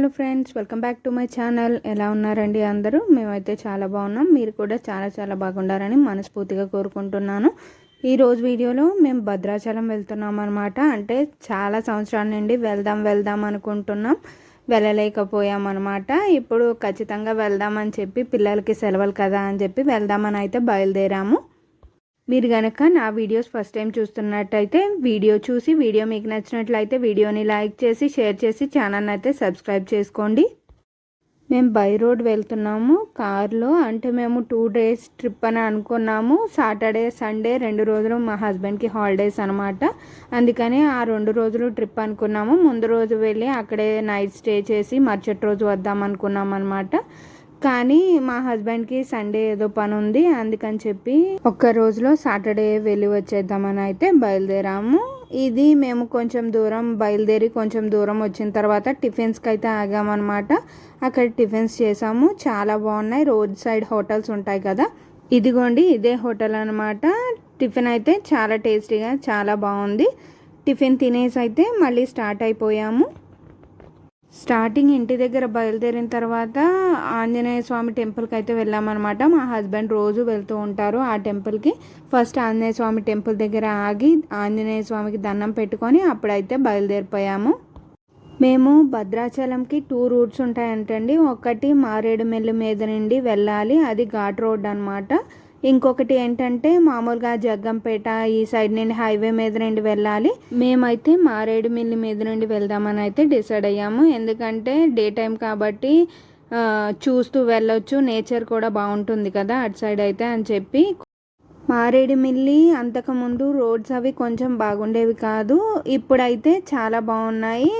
Hello friends welcome back to my channel. ఎలా ఉన్నారండి అందరూ? మేమైతే చాలా బాగున్నాం. మీరు కూడా చాలా చాలా బాగుండాలని మనస్ఫూర్తిగా కోరుకుంటున్నాను. ఈరోజు వీడియోలో మేము భద్రాచలం వెళ్తున్నాం అనమాట అంటే చాలా సంవత్సరాల నుండి వెళ్దాం వెళ్దాం అనుకుంటున్నాం. వెళ్ళలేకపోయాం అనమాట ఇప్పుడు ఖచ్చితంగా వెళ్దామని చెప్పి పిల్లలకి సెలవులు కదా అని చెప్పి వెళ్దామని అయితే బయలుదేరాము. మీరు కనుక నా వీడియోస్ ఫస్ట్ టైం చూస్తున్నట్టయితే వీడియో చూసి వీడియో మీకు నచ్చినట్లయితే వీడియోని లైక్ చేసి షేర్ చేసి ఛానల్ని అయితే సబ్స్క్రైబ్ చేసుకోండి. మేము బై రోడ్ వెళ్తున్నాము. కార్లో అంటే మేము టూ డేస్ ట్రిప్ అని అనుకున్నాము. సాటర్డే సండే రెండు రోజులు మా హస్బెండ్కి హాలిడేస్ అనమాట అందుకని ఆ రెండు రోజులు ట్రిప్ అనుకున్నాము. ముందు రోజు వెళ్ళి అక్కడే నైట్ స్టే చేసి మరుసటి రోజు వద్దాం అనుకున్నాం అనమాట కానీ మా హస్బెండ్కి సండే ఏదో పని ఉంది అందుకని చెప్పి ఒక్క రోజులో సాటర్డే వెళ్ళి వచ్చేద్దామని అయితే బయలుదేరాము. ఇది మేము కొంచెం దూరం బయలుదేరి కొంచెం దూరం వచ్చిన తర్వాత టిఫిన్స్కి అయితే ఆగామన్నమాట. అక్కడ టిఫిన్స్ చేసాము. చాలా బాగున్నాయి. రోడ్ సైడ్ హోటల్స్ ఉంటాయి కదా. ఇదిగోండి ఇదే హోటల్ అనమాట టిఫిన్ అయితే చాలా టేస్టీగా చాలా బాగుంది. టిఫిన్ తినేసి అయితే మళ్ళీ స్టార్ట్ అయిపోయాము. స్టార్టింగ్ ఇంటి దగ్గర బయలుదేరిన తర్వాత ఆంజనేయ స్వామి టెంపుల్కి అయితే వెళ్ళామన్నమాట. మా హస్బెండ్ రోజు వెళ్తూ ఉంటారు ఆ టెంపుల్కి. ఫస్ట్ ఆంజనేయ స్వామి టెంపుల్ దగ్గర ఆగి ఆంజనేయ స్వామికి దండం పెట్టుకొని అప్పుడైతే బయలుదేరిపోయాము. మేము భద్రాచలంకి టూ రూట్స్ ఉంటాయంటండి. ఒకటి మారేడుమెల్లి మీద నుండి వెళ్ళాలి. అది ఘాట్ రోడ్ అనమాట ఇంకొకటి ఏంటంటే మామూలుగా జగ్గంపేట ఈ సైడ్ నుండి హైవే మీద నుండి వెళ్ళాలి. మేమైతే మారేడుమిల్లి మీద నుండి వెళ్దామని అయితే డిసైడ్ అయ్యాము. ఎందుకంటే డే టైం కాబట్టి చూస్తూ వెళ్ళొచ్చు. నేచర్ కూడా బాగుంటుంది కదా అటు సైడ్ అయితే అని చెప్పి. మారేడుమిల్లి అంతకుముందు రోడ్స్ అవి కొంచెం బాగుండేవి కాదు. ఇప్పుడైతే చాలా బాగున్నాయి.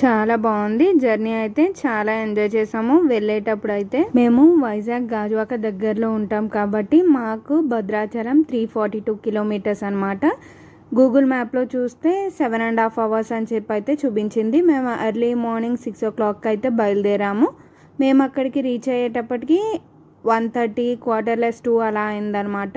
చాలా బాగుంది. జర్నీ అయితే చాలా ఎంజాయ్ చేసాము. వెళ్ళేటప్పుడు అయితే మేము వైజాగ్ గాజువాక దగ్గరలో ఉంటాం కాబట్టి మాకు Bhadrachalam three forty two kilometres అనమాట గూగుల్ మ్యాప్లో చూస్తే సెవెన్ అండ్ హాఫ్ అవర్స్ అని చెప్పి అయితే చూపించింది. మేము early morning six o'clock అయితే బయలుదేరాము. మేము అక్కడికి రీచ్ అయ్యేటప్పటికి వన్ థర్టీ క్వార్టర్లెస్ టూ అలా అయిందనమాట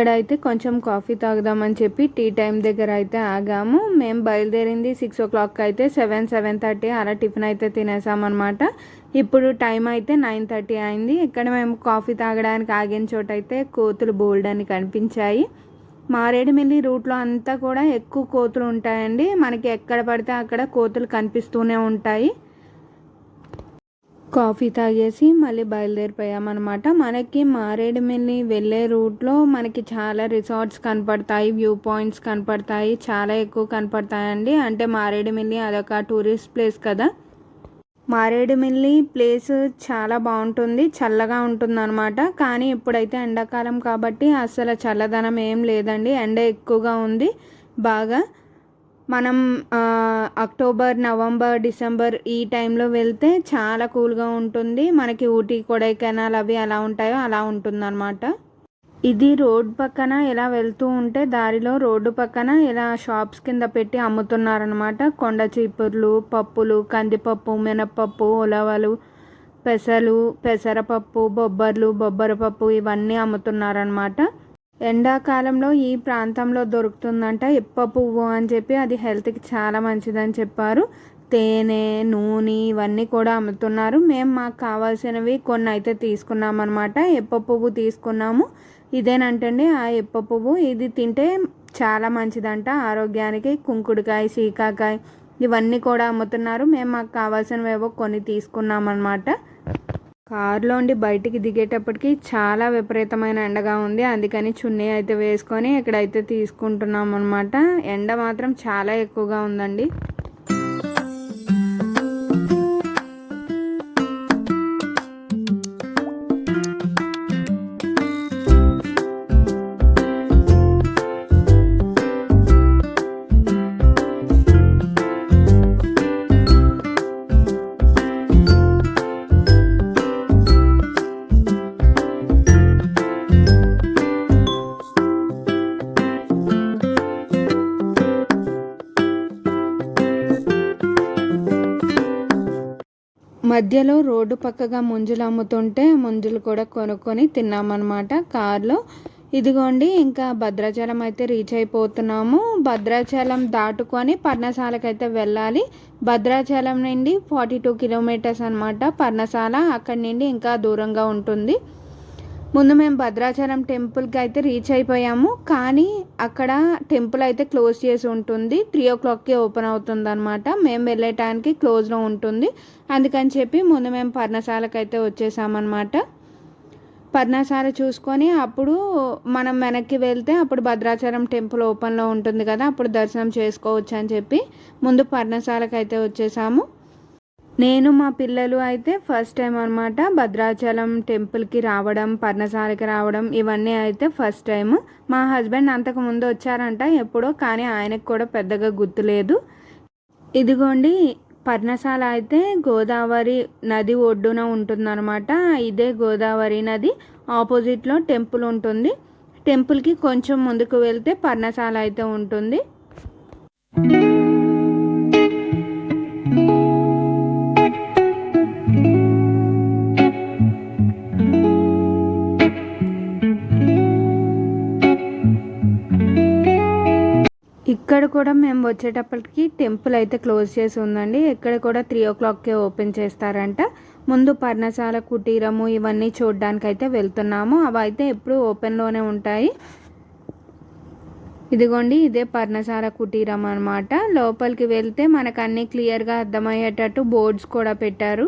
ఇక్కడ అయితే కొంచెం కాఫీ తాగుదామని చెప్పి టీ టైం దగ్గర అయితే ఆగాము. మేము బయలుదేరింది సిక్స్ ఓ క్లాక్ అయితే సెవెన్ సెవెన్ థర్టీ అలా టిఫిన్ అయితే తినేసామన్నమాట. ఇప్పుడు టైం అయితే నైన్ థర్టీ అయింది. ఇక్కడ మేము కాఫీ తాగడానికి ఆగిన చోట అయితే కోతులు బోల్డ్ అని కనిపించాయి. మారేడుమిల్లి రూట్లో అంతా కూడా ఎక్కువ కోతులు ఉంటాయండి. మనకి ఎక్కడ పడితే అక్కడ కోతులు కనిపిస్తూనే ఉంటాయి. కాఫీ తాగేసి మళ్ళీ బయలుదేరిపోయామన్నమాట. మనకి మారేడుమిల్లి వెళ్ళే రూట్లో మనకి చాలా రిసార్ట్స్ కనపడతాయి వ్యూ పాయింట్స్ కనపడతాయి చాలా ఎక్కువ కనపడతాయండి. అంటే మారేడుమిల్లి అదొక టూరిస్ట్ ప్లేస్ కదా. మారేడుమిల్లి ప్లేస్ చాలా బాగుంటుంది చల్లగా ఉంటుంది అనమాట కానీ ఇప్పుడైతే ఎండాకాలం కాబట్టి అసలు చల్లదనం ఏం లేదండి. ఎండ ఎక్కువగా ఉంది బాగా మనం అక్టోబర్ నవంబర్ డిసెంబర్ ఈ టైంలో వెళ్తే చాలా కూల్గా ఉంటుంది. మనకి ఊటీ కొడైకెనాల్ అవి ఎలా ఉంటాయో అలా ఉంటుందన్నమాట. ఇది రోడ్ పక్కన ఇలా వెళ్తూ ఉంటే దారిలో రోడ్డు పక్కన ఇలా షాప్స్ కింద పెట్టి అమ్ముతున్నారనమాట కొండ చీపుర్లు పప్పులు కందిపప్పు మినపప్పు ఉలవలు పెసలు పెసరపప్పు బొబ్బర్లు బొబ్బర పప్పు ఇవన్నీ అమ్ముతున్నారనమాట ఎండాకాలంలో ఈ ప్రాంతంలో దొరుకుతుందంట ఇప్ప పువ్వు అని చెప్పి అది హెల్త్కి చాలా మంచిదని చెప్పారు. తేనె నూనె ఇవన్నీ కూడా అమ్ముతున్నారు. మేము మాకు కావాల్సినవి కొన్ని అయితే తీసుకున్నాం అనమాట ఎప్ప పువ్వు తీసుకున్నాము. ఇదేనంటండి ఆ ఎప్ప పువ్వు ఇది తింటే చాలా మంచిదంట. ఆరోగ్యానికి కుంకుడుకాయ సీకాకాయ ఇవన్నీ కూడా అమ్ముతున్నారు. మేము మాకు కావాల్సినవేవో కొన్ని తీసుకున్నాం అనమాట కారులో ఉండి బయటికి దిగేటప్పటికి చాలా విపరీతమైన ఎండగా ఉంది. అందుకని చున్నీ అయితే వేసుకొని ఇక్కడైతే తీసుకుంటున్నాం అనమాట ఎండ మాత్రం చాలా ఎక్కువగా ఉందండి. మధ్యలో రోడ్డు పక్కగా ముంజులు అమ్ముతుంటే ముంజులు కూడా కొనుక్కొని తిన్నామన్నమాట కార్లో. ఇదిగోండి ఇంకా భద్రాచలం అయితే రీచ్ అయిపోతున్నాము. భద్రాచలం దాటుకొని పర్ణశాలకు అయితే వెళ్ళాలి. భద్రాచలం నుండి ఫార్టీ టూ కిలోమీటర్స్ అనమాట పర్ణశాల. అక్కడి నుండి ఇంకా దూరంగా ఉంటుంది. ముందు మేము భద్రాచలం టెంపుల్కి అయితే రీచ్ అయిపోయాము. కానీ అక్కడ టెంపుల్ అయితే క్లోజ్ చేసి ఉంటుంది. త్రీ ఓ క్లాక్కి ఓపెన్ అవుతుంది అనమాట మేము వెళ్ళే టైంకి క్లోజ్లో ఉంటుంది. అందుకని చెప్పి ముందు మేము పర్ణశాలకు అయితే వచ్చేసామన్నమాట. పర్ణశాల చూసుకొని అప్పుడు మనం వెనక్కి వెళ్తే అప్పుడు భద్రాచలం టెంపుల్ ఓపెన్లో ఉంటుంది కదా అప్పుడు దర్శనం చేసుకోవచ్చు అని చెప్పి ముందు పర్ణశాలకు అయితే వచ్చేసాము. నేను మా పిల్లలు అయితే ఫస్ట్ టైం అనమాట భద్రాచలం టెంపుల్కి రావడం పర్ణశాలకి రావడం ఇవన్నీ అయితే ఫస్ట్ టైం మా హస్బెండ్ అంతకుముందు వచ్చారంట ఎప్పుడో కానీ ఆయనకు కూడా పెద్దగా గుర్తులేదు ఇదిగోండి పర్ణశాల అయితే గోదావరి నది ఒడ్డున ఉంటుందన్నమాట. ఇదే గోదావరి నది ఆపోజిట్లో టెంపుల్ ఉంటుంది. టెంపుల్కి కొంచెం ముందుకు వెళ్తే పర్ణశాల అయితే ఉంటుంది. కూడా మేము వచ్చేటప్పటికి టెంపుల్ అయితే క్లోజ్ చేసి ఉందండి. ఇక్కడ కూడా త్రీ ఓ క్లాక్కే ఓపెన్ చేస్తారంట. ముందు పర్ణశాల కుటీరము ఇవన్నీ చూడడానికి అయితే వెళ్తున్నాము. అవి అయితే ఎప్పుడు ఓపెన్లోనే ఉంటాయి. ఇదిగోండి ఇదే పర్ణశాల కుటీరం అనమాట లోపలికి వెళ్తే మనకు అన్నీ క్లియర్గా అర్థమయ్యేటట్టు బోర్డ్స్ కూడా పెట్టారు.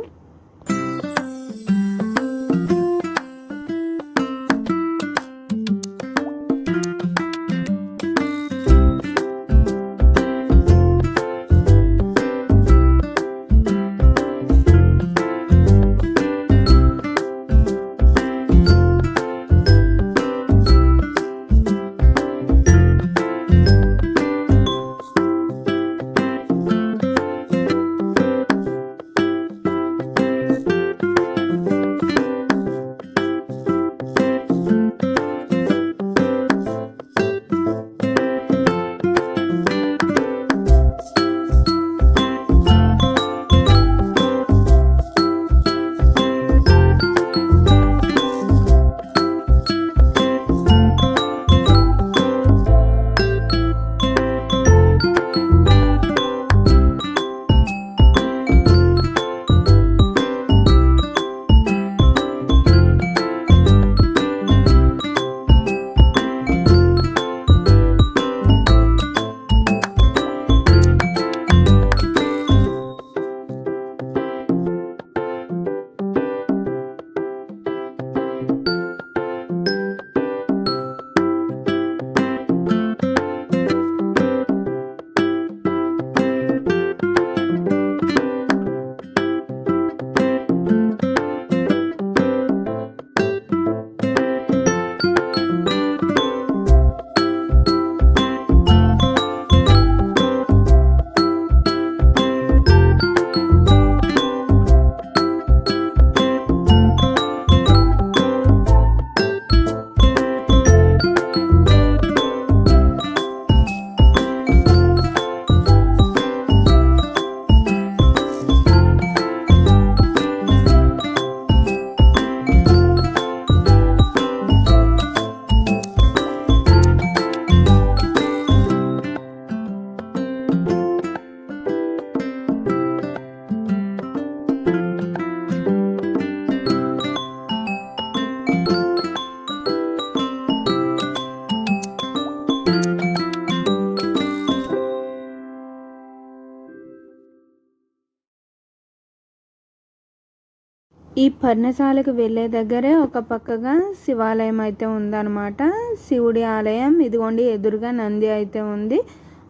ఈ పర్ణశాలకు వెళ్ళే దగ్గరే ఒక పక్కగా శివాలయం అయితే ఉందన్నమాట. శివుడి ఆలయం. ఇదిగోండి ఎదురుగా నంది అయితే ఉంది.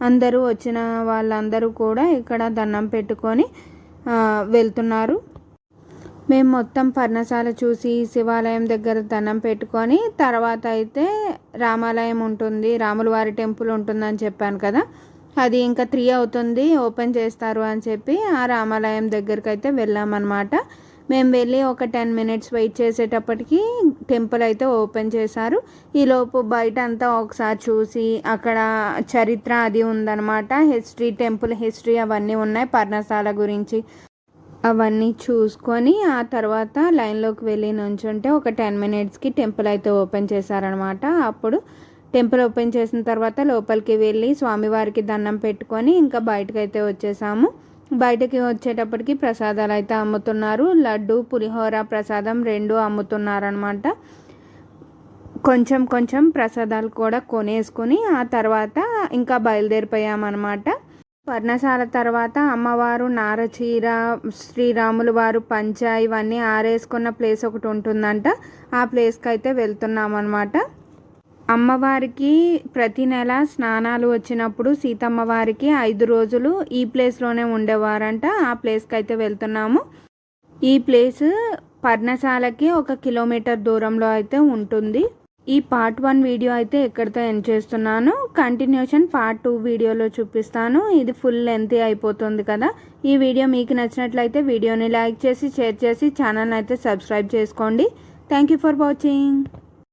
అందరూ వచ్చిన వాళ్ళందరూ కూడా ఇక్కడ దండం పెట్టుకొని వెళ్తున్నారు. మేము మొత్తం పర్ణశాల చూసి శివాలయం దగ్గర దండం పెట్టుకొని తర్వాత అయితే రామాలయం ఉంటుంది. రాముల వారి టెంపుల్ ఉంటుందని చెప్పాను కదా. అది ఇంకా త్రీ అవుతుంది ఓపెన్ చేస్తారు అని చెప్పి ఆ రామాలయం దగ్గరికి అయితే వెళ్ళామన్నమాట. మేము వెళ్ళి ఒక టెన్ మినిట్స్ వెయిట్ చేసేటప్పటికి టెంపుల్ అయితే ఓపెన్ చేశారు. ఈలోపు బయట అంతా ఒకసారి చూసి అక్కడ చరిత్ర అది ఉందన్నమాట. హిస్టరీ టెంపుల్ హిస్టరీ అవన్నీ ఉన్నాయి. పర్ణశాల గురించి అవన్నీ చూసుకొని ఆ తర్వాత లైన్లోకి వెళ్ళి నుంచుంటే ఒక టెన్ మినిట్స్కి టెంపుల్ అయితే ఓపెన్ చేశారనమాట అప్పుడు టెంపుల్ ఓపెన్ చేసిన తర్వాత లోపలికి వెళ్ళి స్వామివారికి దండం పెట్టుకొని ఇంకా బయటకు అయితే వచ్చేసాము. బయటకి వచ్చేటప్పటికి ప్రసాదాలు అయితే అమ్ముతున్నారు. లడ్డు పులిహోర ప్రసాదం రెండు అమ్ముతున్నారనమాట కొంచెం కొంచెం ప్రసాదాలు కూడా కొనేసుకుని ఆ తర్వాత ఇంకా బయలుదేరిపోయామన్నమాట. పర్ణశాల తర్వాత అమ్మవారు నారచీర శ్రీరాములు వారు పంచ ఇవన్నీ ఆరేసుకున్న ప్లేస్ ఒకటి ఉంటుందంట. ఆ ప్లేస్కి అయితే వెళ్తున్నాం అనమాట అమ్మవారికి ప్రతి నెల స్నానాలు వచ్చినప్పుడు సీతమ్మ వారికి ఐదు రోజులు ఈ ప్లేస్లోనే ఉండేవారంట. ఆ ప్లేస్కి అయితే వెళ్తున్నాము. ఈ ప్లేస్ పర్ణశాలకి ఒక కిలోమీటర్ దూరంలో అయితే ఉంటుంది. ఈ పార్ట్ వన్ వీడియో అయితే ఎక్కడితో ఎండ్ చేస్తున్నాను. కంటిన్యూషన్ పార్ట్ టూ వీడియోలో చూపిస్తాను. ఇది ఫుల్ లెంత్ అయిపోతుంది కదా. ఈ వీడియో మీకు నచ్చినట్లయితే వీడియోని లైక్ చేసి షేర్ చేసి ఛానల్ అయితే సబ్స్క్రైబ్ చేసుకోండి. Thank you for watching